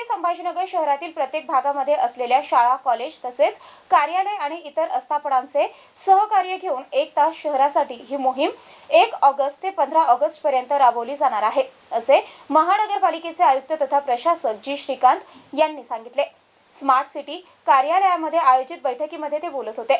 छत्रपती संभाजीनगर शहरातील प्रत्येक भागामध्ये असलेल्या शाळा कॉलेज तसेच कार्यालय आणि इतर आस्थापनांचे सहकार्य घेऊन एक तास शहरासाठी ही मोहीम एक ऑगस्ट ते पंधरा ऑगस्ट पर्यंत राबवली जाणार आहे असे महानगरपालिकेचे आयुक्त तथा प्रशासक जी. श्रीकांत यांनी सांगितले. स्मार्ट सिटी कार्यालयामध्ये आयोजित बैठकीमध्ये ते बोलत होते.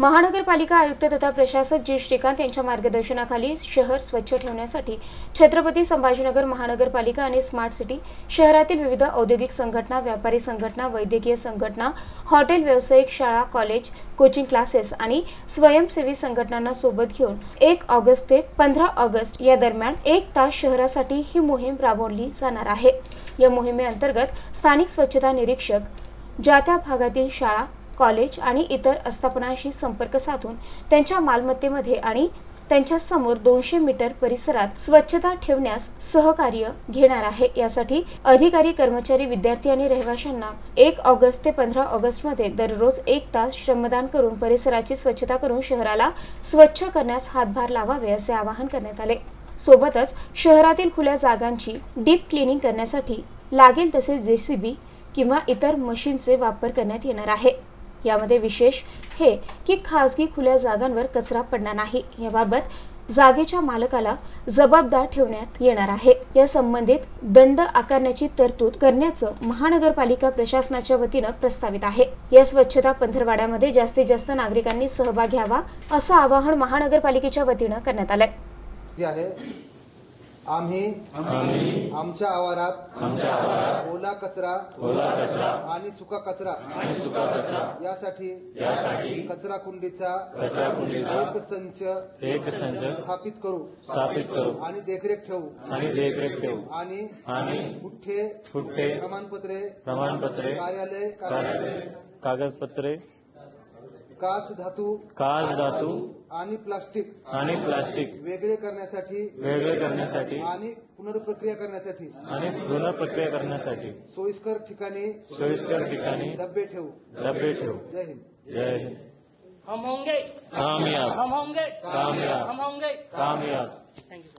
महानगरपालिका आयुक्त तथा प्रशासक जी श्रीकांत यांच्या मार्गदर्शनाखाली शहर स्वच्छ ठेवण्यासाठी छत्रपती संभाजीनगर महानगरपालिका आणि स्मार्ट सिटी शहरातील विविध औद्योगिक संघटना व्यापारी संघटना वैद्यकीय संघटना हॉटेल व्यावसायिक शाळा कॉलेज कोचिंग क्लासेस आणि स्वयंसेवी संघटनांना सोबत घेऊन एक ऑगस्ट ते पंधरा ऑगस्ट या दरम्यान एक तास शहरासाठी ही मोहीम राबवली जाणार आहे. या मोहिमेअंतर्गत स्थानिक स्वच्छता निरीक्षक ज्या त्या भागातील शाळा कॉलेज आणि इतर आस्थापनांशी संपर्क साधून त्यांच्या मालमत्तेमध्ये आणि त्यांच्यासमोर दोनशे मीटर परिसरात स्वच्छता ठेवण्यास सहकार्य घेणार आहे. यासाठी अधिकारी कर्मचारी विद्यार्थी आणि रहिवाशांना एक ऑगस्ट ते पंधरा ऑगस्टमध्ये दररोज एक तास श्रमदान करून परिसराची स्वच्छता करून शहराला स्वच्छ करण्यास हातभार लावावे असे आवाहन करण्यात आले. सोबतच शहरातील खुल्या जागांची डीप क्लिनिंग करण्यासाठी लागेल तसे जेसीबी किंवा इतर मशीनचे वापर करण्यात येणार आहे. यामध्ये विशेष हे की खासगी खुल्या जागांवर कचरा पडणार नाही. याबाबत जागेच्या मालकाला जबाबदार ठेवण्यात येणार आहे. या संबंधित दंड आकारण्याची तरतूद करण्याचं महानगरपालिका प्रशासनाच्या वतीनं प्रस्तावित आहे. या स्वच्छता पंधरवाड्यामध्ये जास्तीत जास्त नागरिकांनी सहभाग घ्यावा असं आवाहन महानगरपालिकेच्या वतीनं करण्यात आलंय. आम्ही आमच्या आवारात ओला कचरा आणि सुका कचरा यासाठी कचरा कुंडीचा एक संच एक संच स्थापित करू. स्थापित करू. आणि देखरेख ठेवू. आणि देखरेख ठेवू. आणि आणि गुठ्ठे गुठ्ठे प्रमाणपत्रे प्रमाणपत्रे कार्यालय कार्यालय कागदपत्रे काच धातू काच धातू आणि प्लास्टिक. आणि प्लास्टिक. वेगळे करण्यासाठी वेगळे करण्यासाठी. आणि पुनर्प्रक्रिया करण्यासाठी. आणि पुनःप्रक्रिया करण्यासाठी. सोयीस्कर ठिकाणी सोयीस्कर ठिकाणी डबे ठेवू. डबे ठेवू. जय हिंद. जय हिंद. हम होंगे। कामयाब. हम होंगे। कामयाब. हम होंगे। कामयाब. Thank you sir